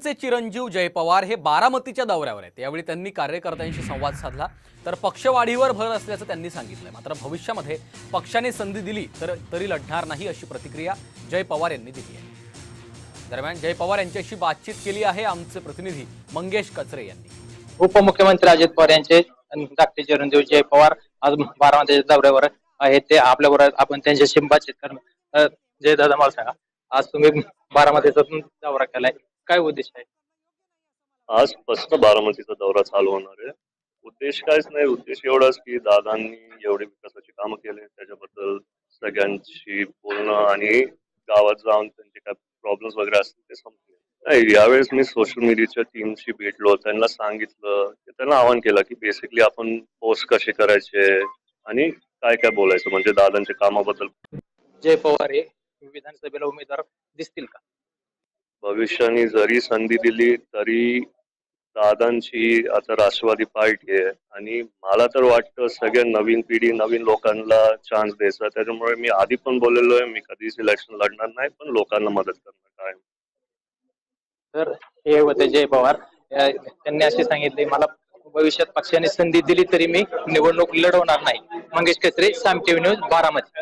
दादांचे चिरंजीव जय पवार हे बारामतीच्या दौऱ्यावर आहेत. यावेळी त्यांनी कार्यकर्त्यांशी संवाद साधला. तर पक्षवाढीवर भर असल्याचं त्यांनी सांगितलं मात्र भविष्यामध्ये पक्षाने संधी दिली तर तरी लढणार नाही अशी प्रतिक्रिया जय पवार यांनी दिली आहे. दरम्यान जय पवार यांच्याशी बातचीत केली आहे आमचे प्रतिनिधी मंगेश कचरे यांनी. उपमुख्यमंत्री अजित पवार यांचे धाकटे चिरंजीव जय पवार आज बारामतीच्या दौऱ्यावर आहेत. ते आपल्याबरोबर आपण त्यांच्याशी बातचीत करणार. जय दादा मला सांगा. आज तुम्ही बारामतीचा दौरा केलाय. काय उद्देश आहे? आजपासून बारामतीचा दौरा चालू होणार आहे. उद्देश काहीच नाही. उद्देश एवढाच की दादांनी एवढी विकासाची कामं केली. त्याच्याबद्दल सगळ्यांशी बोलणं आणि गावात जाऊन त्यांचे काय प्रॉब्लेम्स वगैरे असतील ते समजले नाही यावेळेस मी सोशल मीडियाच्या टीमशी भेटलो. त्यांना सांगितलं. की त्यांना आवाहन केलं की बेसिकली आपण पोस्ट कसे करायचे आणि काय काय बोलायचं. म्हणजे दादांच्या कामाबद्दल. जय पवार हे विधानसभेला उमेदवार दिसतील का? भविष्याने जरी संधी दिली तरी दादांची आता राष्ट्रवादी पार्टी आहे. आणि मला तर वाटतं सगळ्या नवीन पिढी नवीन लोकांना चान्स द्यायचा. त्याच्यामुळे मी आधी पण बोललेलो आहे मी कधीच इलेक्शन लढणार नाही पण लोकांना मदत करणार काय तर हे होते जय पवार. त्यांनी असे सांगितले मला भविष्यात पक्षाने संधी दिली तरी मी निवडणूक लढवणार नाही. मंगेश कचरे साम टीव्ही न्यूज बारामती.